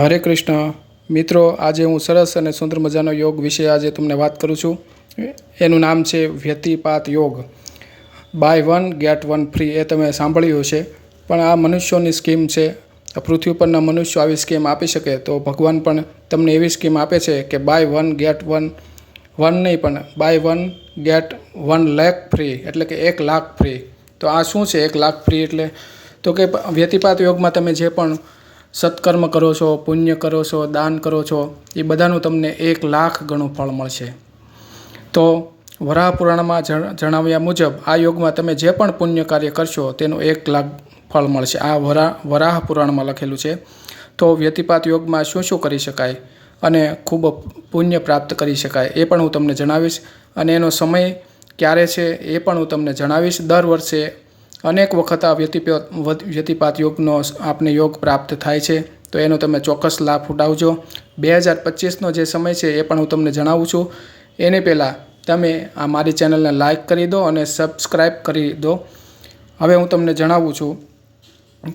હરે કૃષ્ણ. મિત્રો, આજે હું સરસ અને સુંદર મજાનો યોગ વિશે આજે તમને વાત કરું છું. એનું નામ છે વ્યતિપાત યોગ. Buy one get one free એ તમે સાંભળ્યું છે પણ આ મનુષ્યોની સ્કીમ છે. પૃથ્વી પરના મનુષ્યો આવી સ્કીમ આપી શકે તો ભગવાન પણ તમને એવી સ્કીમ આપે છે કે buy one get one one નહીં પણ બાય વન ગેટ વન લેખ ફ્રી એટલે કે એક લાખ ફ્રી તો આ શું છે એક લાખ ફ્રી એટલે? તો કે વ્યતિપાત યોગમાં તમે જે પણ સત્કર્મ કરો છો, પુણ્ય કરો છો, દાન કરો છો, એ બધાનું તમને એક લાખ ગણું ફળ મળશે. તો વરાહ પુરાણમાં જણાવ્યા મુજબ આ યોગમાં તમે જે પણ પુણ્ય કાર્ય કરશો તેનું એક લાખ ફળ મળશે. આ વરાહ વરાહ પુરાણમાં લખેલું છે. તો વ્યતિપાત યોગમાં શું શું કરી શકાય અને ખૂબ પુણ્ય પ્રાપ્ત કરી શકાય એ પણ હું તમને જણાવીશ. અને એનો સમય ક્યારે છે એ પણ હું તમને જણાવીશ. દર વર્ષે અનેક વખત આ વ્યતિપાત વ્યતિપાત યોગનો આપને યોગ પ્રાપ્ત થાય છે. તો એનો તમે ચોક્કસ લાભ ઉઠાવજો. બે હજાર પચીસનો જે સમય છે એ પણ હું તમને જણાવું છું. એની પહેલાં તમે આ મારી ચેનલને લાઇક કરી દો અને સબસ્ક્રાઈબ કરી દો. હવે હું તમને જણાવું છું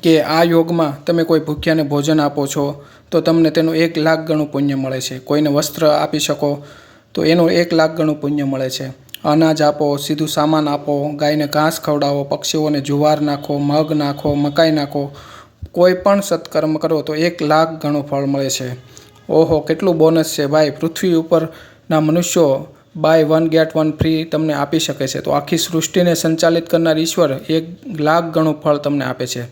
કે આ યોગમાં તમે કોઈ ભૂખ્યાને ભોજન આપો છો, તો તમને તેનું એક લાખ ગણું પુણ્ય મળે છે. કોઈને વસ્ત્ર આપી શકો, તો એનું એક લાખ ગણું પુણ્ય મળે છે. અનાજ આપો, સીધું સામાન આપો, ગાયને ઘાસ ખવડાવો, પક્ષીઓને જુવાર નાખો, મગ નાખો, મકાઈ નાખો, કોઈ પણ સત્કર્મ કરો તો એક લાખ ગણું ફળ મળે છે. ઓહો, કેટલું બોનસ છે ભાઈ. પૃથ્વી ઉપરના મનુષ્યો buy one get one free તમને આપી શકે છે. તો આખી સૃષ્ટિને સંચાલિત કરનાર ઈશ્વર એક લાખ ગણું ફળ તમને આપે છે.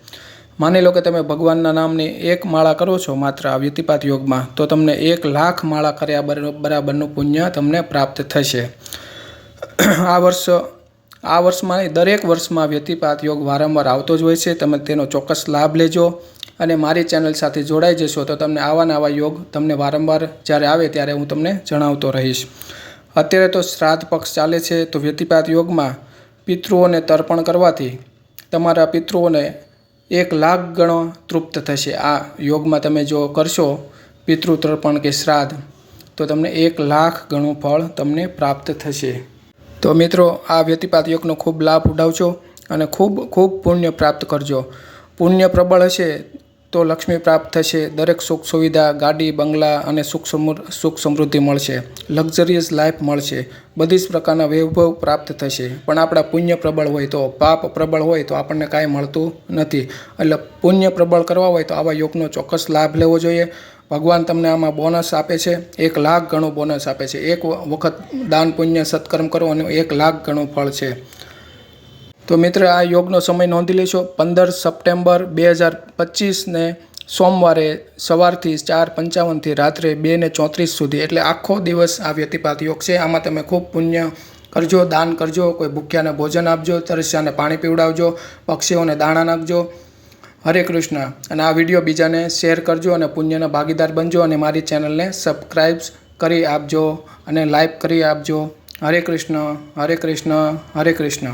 માની લો કે તમે ભગવાનના નામની એક માળા કરો છો માત્ર આ વ્યતિપાત યોગમાં, તો તમને એક લાખ માળા કર્યા બરા- બરાબરનું પુણ્ય તમને પ્રાપ્ત થશે. આ વર્ષ, આ વર્ષમાં નહીં, દરેક વર્ષમાં વ્યતિપાત યોગ વારંવાર આવતો જ હોય છે. તમે તેનો ચોક્કસ લાભ લેજો અને મારી ચેનલ સાથે જોડાઈ જશો તો તમને આવા નવા યોગ તમને વારંવાર જ્યારે આવે ત્યારે હું તમને જણાવતો રહીશ. અત્યારે તો શ્રાદ્ધ પક્ષ ચાલે છે તો વ્યતિપાત યોગમાં પિતૃઓને તર્પણ કરવાથી તમારા પિતૃઓને એક લાખ ગણો તૃપ્ત થશે. આ યોગમાં તમે જો કરશો પિતૃ તર્પણ કે શ્રાદ્ધ, તો તમને એક લાખ ગણું ફળ તમને પ્રાપ્ત થશે. તો મિત્રો, આ વ્યતિપાત યોગનો ખૂબ લાભ ઉઠાવજો અને ખૂબ ખૂબ પુણ્ય પ્રાપ્ત કરજો. પુણ્ય પ્રબળ હશે તો લક્ષ્મી પ્રાપ્ત થશે. દરેક સુખ સુવિધા, ગાડી, બંગલા અને સુખ સુખ સમૃદ્ધિ મળશે. લક્ઝરિયસ લાઈફ મળશે. બધી જ પ્રકારના વૈભવ પ્રાપ્ત થશે. પણ આપણા પુણ્ય પ્રબળ હોય તો, પાપ પ્રબળ હોય તો આપણને કાંઈ મળતું નથી. એટલે પુણ્ય પ્રબળ કરવા હોય તો આવા યોગનો ચોક્કસ લાભ લેવો જોઈએ. ભગવાન તમને આમાં બોનસ આપે છે. એક લાખ ગણું બોનસ આપે છે. એક વખત દાન, પુણ્ય, સત્કર્મ કરો અને એક લાખ ગણું ફળ છે. તો મિત્ર, આ યોગનો સમય નોંધી લેશો. પંદર સપ્ટેમ્બર બે હજાર પચીસને સોમવારે સવારથી ચાર પંચાવનથી રાત્રે બે ને ચોત્રીસ સુધી. એટલે આખો દિવસ આ વ્યતિપાત યોગ છે. આમાં તમે ખૂબ પુણ્ય કરજો, દાન કરજો, કોઈ ભૂખ્યાને ભોજન આપજો, તરસ્યાને પાણી પીવડાવજો, પક્ષીઓને દાણા નાખજો. હરે કૃષ્ણ. અને આ વીડિયો બીજાને શેર કરજો અને પુણ્યના ભાગીદાર બનજો અને મારી ચેનલને સબસ્ક્રાઈબ કરી આપજો અને લાઈક કરી આપજો. હરે કૃષ્ણ હરે કૃષ્ણ હરે કૃષ્ણ.